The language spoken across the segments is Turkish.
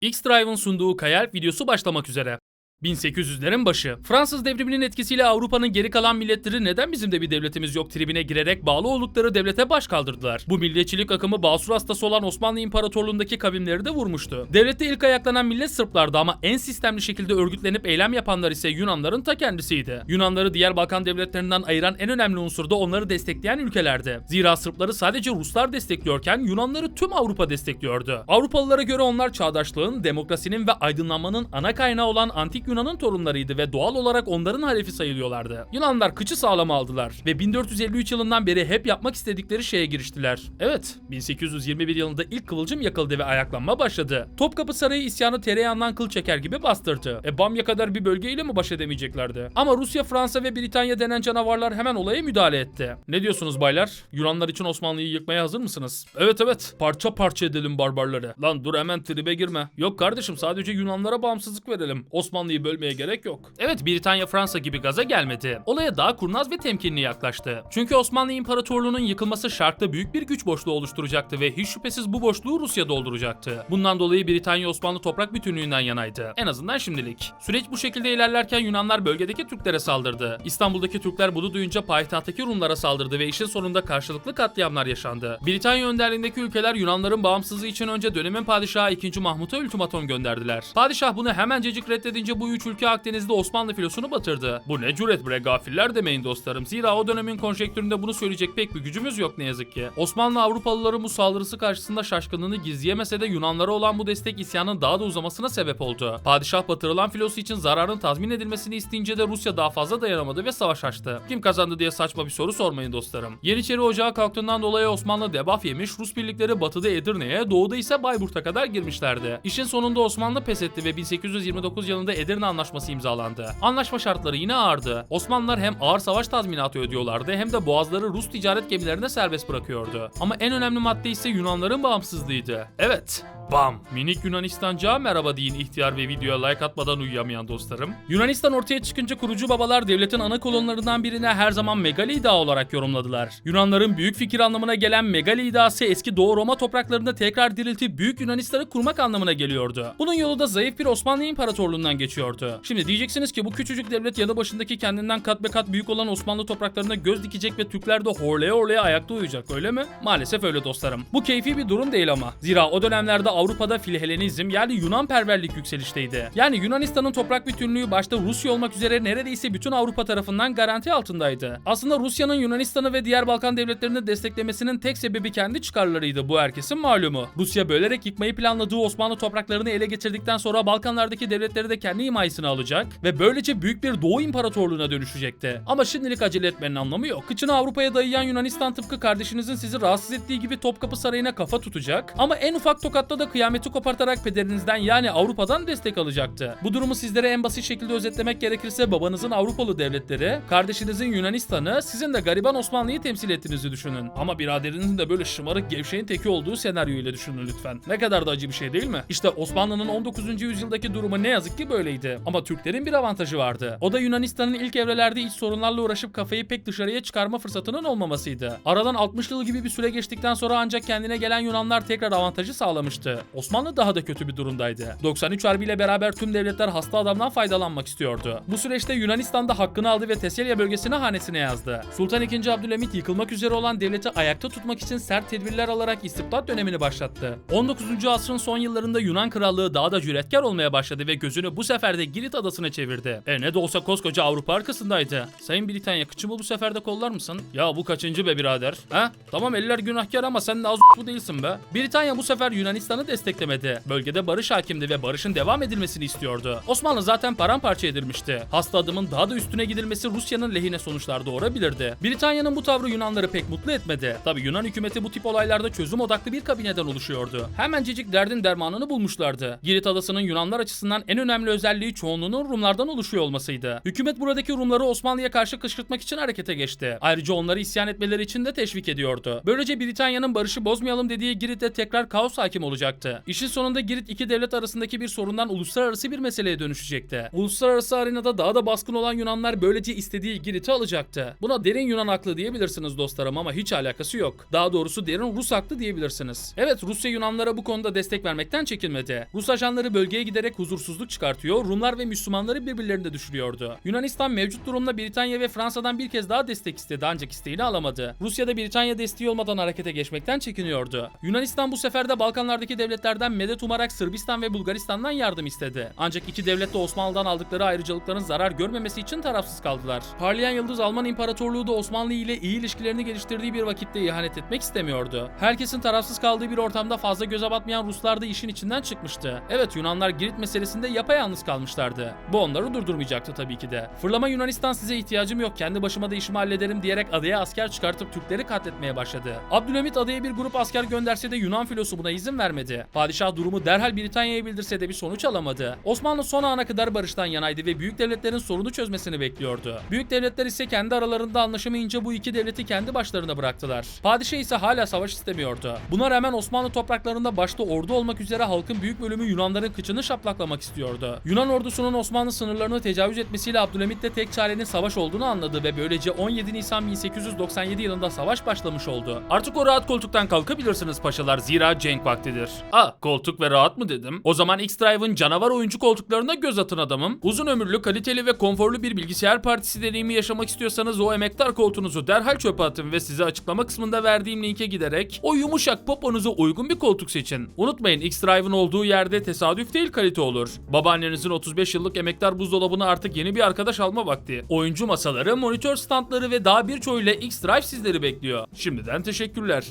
X-Drive'ın sunduğu Kayalp videosu başlamak üzere. 1800'lerin başı. Fransız devriminin etkisiyle Avrupa'nın geri kalan milletleri neden bizim de bir devletimiz yok tribine girerek bağlı oldukları devlete baş kaldırdılar. Bu milliyetçilik akımı basur hastası olan Osmanlı İmparatorluğundaki kavimleri de vurmuştu. Devlette ilk ayaklanan millet Sırplardı ama en sistemli şekilde örgütlenip eylem yapanlar ise Yunanların ta kendisiydi. Yunanları diğer Balkan devletlerinden ayıran en önemli unsur da onları destekleyen ülkelerdi. Zira Sırpları sadece Ruslar destekliyorken Yunanları tüm Avrupa destekliyordu. Avrupalılara göre onlar çağdaşlığın, demokrasinin ve aydınlanmanın ana kaynağı olan antik Yunan'ın torunlarıydı ve doğal olarak onların halefi sayılıyorlardı. Yunanlar kıçı sağlam aldılar ve 1453 yılından beri hep yapmak istedikleri şeye giriştiler. Evet, 1821 yılında ilk kıvılcım yakıldı ve ayaklanma başladı. Topkapı Sarayı isyanı tereyağından kıl çeker gibi bastırdı. E Bamya kadar bir bölgeyle mi baş edemeyeceklerdi? Ama Rusya, Fransa ve Britanya denen canavarlar hemen olaya müdahale etti. Ne diyorsunuz baylar? Yunanlar için Osmanlı'yı yıkmaya hazır mısınız? Evet evet, parça parça edelim barbarları. Lan dur hemen tribe girme. Yok kardeşim sadece Yunanlara bağımsızlık verelim. Osmanlı'yı bölmeye gerek yok. Evet Britanya Fransa gibi gaza gelmedi. Olaya daha kurnaz ve temkinli yaklaştı. Çünkü Osmanlı İmparatorluğu'nun yıkılması şarkta büyük bir güç boşluğu oluşturacaktı ve hiç şüphesiz bu boşluğu Rusya dolduracaktı. Bundan dolayı Britanya Osmanlı toprak bütünlüğünden yanaydı. En azından şimdilik. Süreç bu şekilde ilerlerken Yunanlar bölgedeki Türklere saldırdı. İstanbul'daki Türkler bunu duyunca payitahttaki Rumlara saldırdı ve işin sonunda karşılıklı katliamlar yaşandı. Britanya önderliğindeki ülkeler Yunanların bağımsızlığı için önce dönemin padişahı 2. Mahmut'a ultimatom gönderdiler. Padişah bunu hemencecik reddedince bu üç ülke Akdeniz'de Osmanlı filosunu batırdı. Bu ne cüret bre gafiller demeyin dostlarım. Zira o dönemin konjektüründe bunu söyleyecek pek bir gücümüz yok ne yazık ki. Osmanlı Avrupalıların bu saldırısı karşısında şaşkınlığını gizleyemese de Yunanlara olan bu destek isyanın daha da uzamasına sebep oldu. Padişah batırılan filosu için zararın tazmin edilmesini isteyince de Rusya daha fazla dayanamadı ve savaş açtı. Kim kazandı diye saçma bir soru sormayın dostlarım. Yeniçeri Ocağı kalktığından dolayı Osmanlı debuff yemiş, Rus birlikleri batıda Edirne'ye, doğuda ise Bayburt'a kadar girmişlerdi. İşin sonunda Osmanlı pes etti ve 1829 yılında Edirne Anlaşması imzalandı. Anlaşma şartları yine ağırdı. Osmanlılar hem ağır savaş tazminatı ödüyorlardı hem de boğazları Rus ticaret gemilerine serbest bırakıyordu. Ama en önemli madde ise Yunanların bağımsızlığıydı. Evet, Bam! Minik Yunanistanca merhaba deyin ihtiyar ve videoya like atmadan uyuyamayan dostlarım. Yunanistan ortaya çıkınca kurucu babalar devletin ana kolonlarından birine her zaman Megali Dağı olarak yorumladılar. Yunanların büyük fikir anlamına gelen Megali Dağısı eski Doğu Roma topraklarında tekrar diriltip Büyük Yunanistan'ı kurmak anlamına geliyordu. Bunun yolu da zayıf bir Osmanlı İmparatorluğundan geçiyordu. Şimdi diyeceksiniz ki bu küçücük devlet yanı başındaki kendinden kat be kat büyük olan Osmanlı topraklarına göz dikecek ve Türkler de horlaya horlaya ayakta uyuyacak öyle mi? Maalesef öyle dostlarım. Bu keyfi bir durum değil ama. Zira o dönemlerde Avrupa'da Filhelenizm yani Yunan perverlik yükselişteydi. Yani Yunanistan'ın toprak bütünlüğü başta Rusya olmak üzere neredeyse bütün Avrupa tarafından garanti altındaydı. Aslında Rusya'nın Yunanistan'ı ve diğer Balkan devletlerini desteklemesinin tek sebebi kendi çıkarlarıydı bu herkesin malumu. Rusya bölerek yıkmayı planladığı Osmanlı topraklarını ele geçirdikten sonra Balkanlardaki devletleri de kendi himayesine alacak ve böylece büyük bir Doğu İmparatorluğuna dönüşecekti. Ama şimdilik acele etmenin anlamı yok. Kıçını Avrupa'ya dayayan Yunanistan tıpkı kardeşinizin sizi rahatsız ettiği gibi Topkapı Sarayı'na kafa tutacak ama en ufak tokatta da kıyameti kopartarak pederinizden yani Avrupa'dan destek alacaktı. Bu durumu sizlere en basit şekilde özetlemek gerekirse babanızın Avrupalı devletleri, kardeşinizin Yunanistan'ı, sizin de gariban Osmanlı'yı temsil ettiğinizi düşünün. Ama biraderinizin de böyle şımarık gevşeğin teki olduğu senaryo ile düşünün lütfen. Ne kadar da acı bir şey değil mi? İşte Osmanlı'nın 19. yüzyıldaki durumu ne yazık ki böyleydi. Ama Türklerin bir avantajı vardı. O da Yunanistan'ın ilk evrelerde iç sorunlarla uğraşıp kafayı pek dışarıya çıkarma fırsatının olmamasıydı. Aradan 60 yıl gibi bir süre geçtikten sonra ancak kendine gelen Yunanlar tekrar avantajı sağlamıştı. Osmanlı daha da kötü bir durumdaydı. 93 Harbi ile beraber tüm devletler hasta adamdan faydalanmak istiyordu. Bu süreçte Yunanistan da hakkını aldı ve Teselya bölgesini hanesine yazdı. Sultan II. Abdülhamit yıkılmak üzere olan devleti ayakta tutmak için sert tedbirler alarak istibdat dönemini başlattı. 19. asrın son yıllarında Yunan krallığı daha da cüretkar olmaya başladı ve gözünü bu sefer de Girit adasına çevirdi. E ne de olsa koskoca Avrupa arkasındaydı. Sayın Britanya kıçımı bu sefer de kollar mısın? Ya bu kaçıncı be birader? Ha? Tamam eller günahkar ama sen de az bu değilsin be. Britanya bu sefer Yunanistan'ı desteklemedi. Bölgede barış hakimdi ve barışın devam edilmesini istiyordu. Osmanlı zaten paramparça edilmişti. Hasta adımın daha da üstüne gidilmesi Rusya'nın lehine sonuçlar doğurabilirdi. Britanya'nın bu tavrı Yunanları pek mutlu etmedi. Tabi Yunan hükümeti bu tip olaylarda çözüm odaklı bir kabineden oluşuyordu. Hemencecik derdin dermanını bulmuşlardı. Girit adasının Yunanlar açısından en önemli özelliği çoğunluğunun Rumlardan oluşuyor olmasıydı. Hükümet buradaki Rumları Osmanlı'ya karşı kışkırtmak için harekete geçti. Ayrıca onları isyan etmeleri için de teşvik ediyordu. Böylece Britanya'nın barışı bozmayalım dediği Girit'te tekrar kaos hakim olacaktı olacaktı. İşin sonunda Girit iki devlet arasındaki bir sorundan uluslararası bir meseleye dönüşecekti. Uluslararası arenada daha da baskın olan Yunanlar böylece istediği Girit'i alacaktı. Buna derin Yunan aklı diyebilirsiniz dostlarım ama hiç alakası yok. Daha doğrusu derin Rus aklı diyebilirsiniz. Evet Rusya Yunanlara bu konuda destek vermekten çekinmedi. Rus ajanları bölgeye giderek huzursuzluk çıkartıyor, Rumlar ve Müslümanları birbirlerinde düşürüyordu. Yunanistan mevcut durumda Britanya ve Fransa'dan bir kez daha destek istedi ancak isteğini alamadı. Rusya da Britanya desteği olmadan harekete geçmekten çekiniyordu. Yunanistan bu sefer de Balkanlardaki devletlerden medet umarak Sırbistan ve Bulgaristan'dan yardım istedi. Ancak iki devlet de Osmanlı'dan aldıkları ayrıcalıkların zarar görmemesi için tarafsız kaldılar. Parlayan Yıldız Alman İmparatorluğu da Osmanlı ile iyi ilişkilerini geliştirdiği bir vakitte ihanet etmek istemiyordu. Herkesin tarafsız kaldığı bir ortamda fazla göze batmayan Ruslar da işin içinden çıkmıştı. Evet Yunanlar Girit meselesinde yapayalnız kalmışlardı. Bu onları durdurmayacaktı tabii ki de. Fırlama Yunanistan size ihtiyacım yok kendi başıma da işimi hallederim diyerek adaya asker çıkartıp Türkleri katletmeye başladı. Abdülhamit adaya bir grup asker gönderse de Yunan filosu buna izin vermedi. Padişah durumu derhal Britanya'ya bildirse de bir sonuç alamadı. Osmanlı son ana kadar barıştan yanaydı ve büyük devletlerin sorunu çözmesini bekliyordu. Büyük devletler ise kendi aralarında anlaşamayınca bu iki devleti kendi başlarına bıraktılar. Padişah ise hala savaş istemiyordu. Buna rağmen Osmanlı topraklarında başta ordu olmak üzere halkın büyük bölümü Yunanların kıçını şaplaklamak istiyordu. Yunan ordusunun Osmanlı sınırlarını tecavüz etmesiyle Abdülhamit de tek çarenin savaş olduğunu anladı ve böylece 17 Nisan 1897 yılında savaş başlamış oldu. Artık o rahat koltuktan kalkabilirsiniz paşalar zira cenk vaktidir. Ah koltuk ve rahat mı dedim? O zaman X-Drive'ın canavar oyuncu koltuklarına göz atın adamım. Uzun ömürlü, kaliteli ve konforlu bir bilgisayar partisi deneyimi yaşamak istiyorsanız o emektar koltuğunuzu derhal çöpe atın ve size açıklama kısmında verdiğim linke giderek o yumuşak poponuza uygun bir koltuk seçin. Unutmayın X-Drive'ın olduğu yerde tesadüf değil kalite olur. Babaannenizin 35 yıllık emektar buzdolabına artık yeni bir arkadaş alma vakti. Oyuncu masaları, monitör standları ve daha birçoğuyla X-Drive sizleri bekliyor. Şimdiden teşekkürler.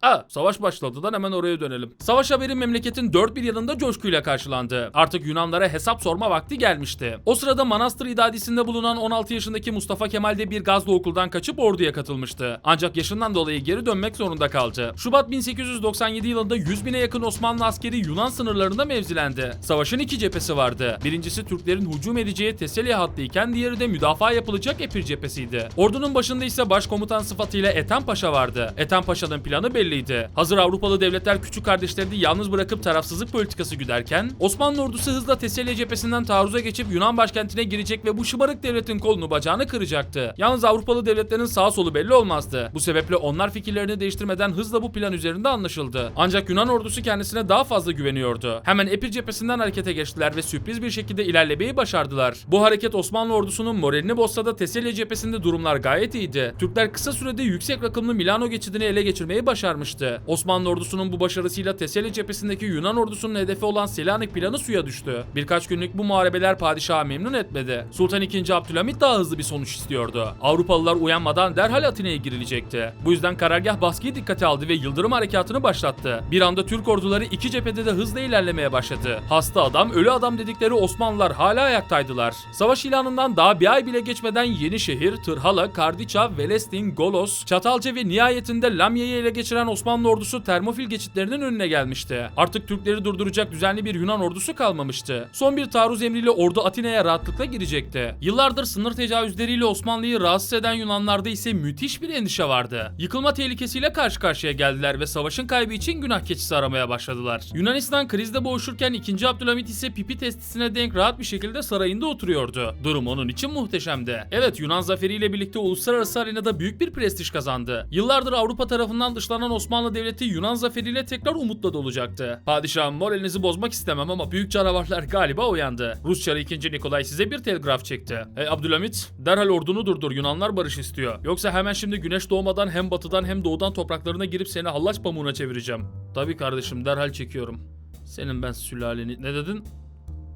Ha, savaş başladıdan hemen oraya dönelim. Savaş haberi memleketin dört bir yanında coşkuyla karşılandı. Artık Yunanlara hesap sorma vakti gelmişti. O sırada Manastır idadisinde bulunan 16 yaşındaki Mustafa Kemal de bir gazlı okuldan kaçıp orduya katılmıştı. Ancak yaşından dolayı geri dönmek zorunda kaldı. Şubat 1897 yılında 100 bine yakın Osmanlı askeri Yunan sınırlarında mevzilendi. Savaşın iki cephesi vardı. Birincisi Türklerin hücum edeceği Teselya hattı iken diğeri de müdafaa yapılacak Epir cephesiydi. Ordunun başında ise başkomutan sıfatıyla Ethem Paşa vardı. Ethem Paşa'nın planı belliydi. Hazır Avrupalı devletler küçük kardeşlerini yalnız bırakıp tarafsızlık politikası güderken Osmanlı ordusu hızla Teselya cephesinden taarruza geçip Yunan başkentine girecek ve bu şımarık devletin kolunu bacağını kıracaktı. Yalnız Avrupalı devletlerin sağ solu belli olmazdı. Bu sebeple onlar fikirlerini değiştirmeden hızla bu plan üzerinde anlaşıldı. Ancak Yunan ordusu kendisine daha fazla güveniyordu. Hemen Epir cephesinden harekete geçtiler ve sürpriz bir şekilde ilerlemeyi başardılar. Bu hareket Osmanlı ordusunun moralini bozsa da Teselya cephesinde durumlar gayet iyiydi. Türkler kısa sürede yüksek rakımlı Milano geçidini ele geçirmeyi başarmıştı. Osmanlı ordusunun bu başarısıyla Teselya cephesindeki Yunan ordusunun hedefi olan Selanik planı suya düştü. Birkaç günlük bu muharebeler padişahı memnun etmedi. Sultan II. Abdülhamit daha hızlı bir sonuç istiyordu. Avrupalılar uyanmadan derhal Atina'ya girilecekti. Bu yüzden karargah baskıyı dikkate aldı ve Yıldırım harekatını başlattı. Bir anda Türk orduları iki cephede de hızla ilerlemeye başladı. Hasta adam, ölü adam dedikleri Osmanlılar hala ayaktaydılar. Savaş ilanından daha bir ay bile geçmeden Yenişehir, Tırhala, Kardiça, Velestin, Golos, Çatalca ve nihayetinde Lamya'yı ele geçiren Osmanlı ordusu Termofil geçitlerinin önüne gelmişti. Artık Türkleri durduracak düzenli bir Yunan ordusu kalmamıştı. Son bir taarruz emriyle ordu Atina'ya rahatlıkla girecekti. Yıllardır sınır tecavüzleriyle Osmanlı'yı rahatsız eden Yunanlarda ise müthiş bir endişe vardı. Yıkılma tehlikesiyle karşı karşıya geldiler ve savaşın kaybı için günah keçisi aramaya başladılar. Yunanistan krizde boğuşurken 2. Abdülhamit ise pipi testisine denk rahat bir şekilde sarayında oturuyordu. Durum onun için muhteşemdi. Evet Yunan zaferiyle birlikte uluslararası arenada büyük bir prestij kazandı. Yıllardır Avrupa tarafından dışlanan Osmanlı Devleti Yunan zaferiyle tekrar umutla dolacaktı. Padişahım moralinizi bozmak istemem ama büyük canavarlar galiba uyandı. Rus Çarı 2. Nikolay size bir telgraf çekti. Ey Abdülhamit derhal ordunu durdur Yunanlar barış istiyor. Yoksa hemen şimdi güneş doğmadan hem batıdan hem doğudan topraklarına girip seni hallaç pamuğuna çevireceğim. Tabii kardeşim derhal çekiyorum. Senin ben sülaleni... Ne dedin?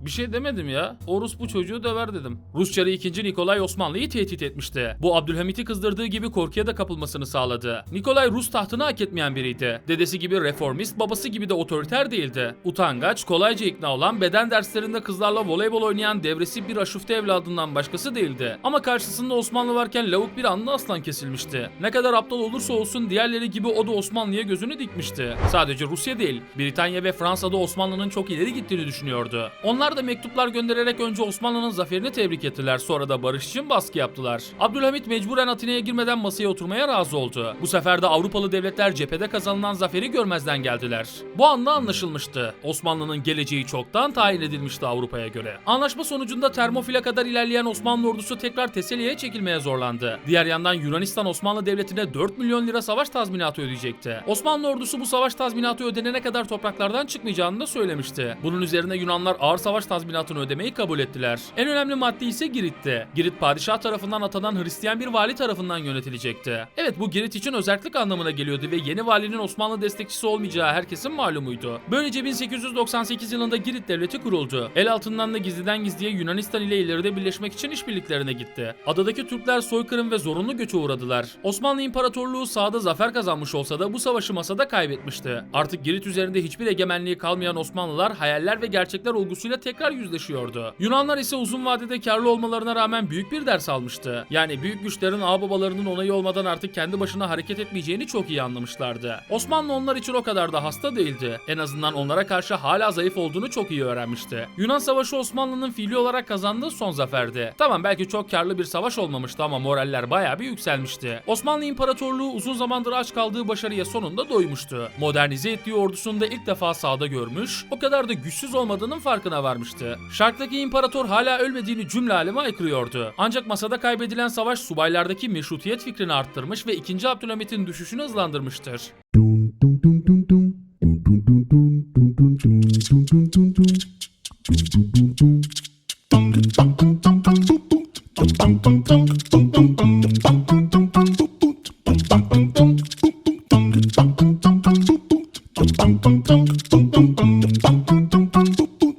Bir şey demedim ya. O Rus bu çocuğu döver dedim. Rus Çarı 2. Nikolay Osmanlı'yı tehdit etmişti. Bu Abdülhamit'i kızdırdığı gibi korkuya da kapılmasını sağladı. Nikolay Rus tahtını hak etmeyen biriydi. Dedesi gibi reformist, babası gibi de otoriter değildi. Utangaç, kolayca ikna olan, beden derslerinde kızlarla voleybol oynayan devresi bir aşufte evladından başkası değildi. Ama karşısında Osmanlı varken lavuk bir anlı aslan kesilmişti. Ne kadar aptal olursa olsun diğerleri gibi o da Osmanlı'ya gözünü dikmişti. Sadece Rusya değil, Britanya ve Fransa'da Osmanlı'nın çok ileri gittiğini düşünüyordu. Onlar Da mektuplar göndererek önce Osmanlı'nın zaferini tebrik ettiler. Sonra da barış için baskı yaptılar. Abdülhamit mecburen Atina'ya girmeden masaya oturmaya razı oldu. Bu sefer de Avrupalı devletler cephede kazanılan zaferi görmezden geldiler. Bu anda anlaşılmıştı. Osmanlı'nın geleceği çoktan tayin edilmişti Avrupa'ya göre. Anlaşma sonucunda Termofil'e kadar ilerleyen Osmanlı ordusu tekrar Teselya'ya çekilmeye zorlandı. Diğer yandan Yunanistan Osmanlı Devleti'ne 4 milyon lira savaş tazminatı ödeyecekti. Osmanlı ordusu bu savaş tazminatı ödenene kadar topraklardan çıkmayacağını da söylemişti. Bunun üzerine Yunanlar ağır savaş tazminatını ödemeyi kabul ettiler. En önemli madde ise Girit'ti. Girit padişah tarafından atanan Hristiyan bir vali tarafından yönetilecekti. Evet bu Girit için özellik anlamına geliyordu ve yeni valinin Osmanlı destekçisi olmayacağı herkesin malumuydu. Böylece 1898 yılında Girit devleti kuruldu. El altından da gizliden gizliye Yunanistan ile ileride birleşmek için işbirliklerine gitti. Adadaki Türkler soykırım ve zorunlu göçe uğradılar. Osmanlı İmparatorluğu sahada zafer kazanmış olsa da bu savaşı masada kaybetmişti. Artık Girit üzerinde hiçbir egemenliği kalmayan Osmanlılar hayaller ve gerçekler olgusuyla tekrar yüzleşiyordu. Yunanlar ise uzun vadede karlı olmalarına rağmen büyük bir ders almıştı. Yani büyük güçlerin ağababalarının onayı olmadan artık kendi başına hareket etmeyeceğini çok iyi anlamışlardı. Osmanlı onlar için o kadar da hasta değildi. En azından onlara karşı hala zayıf olduğunu çok iyi öğrenmişti. Yunan Savaşı Osmanlı'nın fiili olarak kazandığı son zaferdi. Tamam belki çok karlı bir savaş olmamıştı ama moraller bayağı bir yükselmişti. Osmanlı İmparatorluğu uzun zamandır aç kaldığı başarıya sonunda doymuştu. Modernize ettiği ordusunu da ilk defa sahada görmüş, o kadar da güçsüz olmadığının farkına varmıştı. Şarktaki imparator hala ölmediğini cümle aleme aykırıyordu. Ancak masada kaybedilen savaş subaylardaki meşrutiyet fikrini arttırmış ve 2. Abdülhamit'in düşüşünü hızlandırmıştır.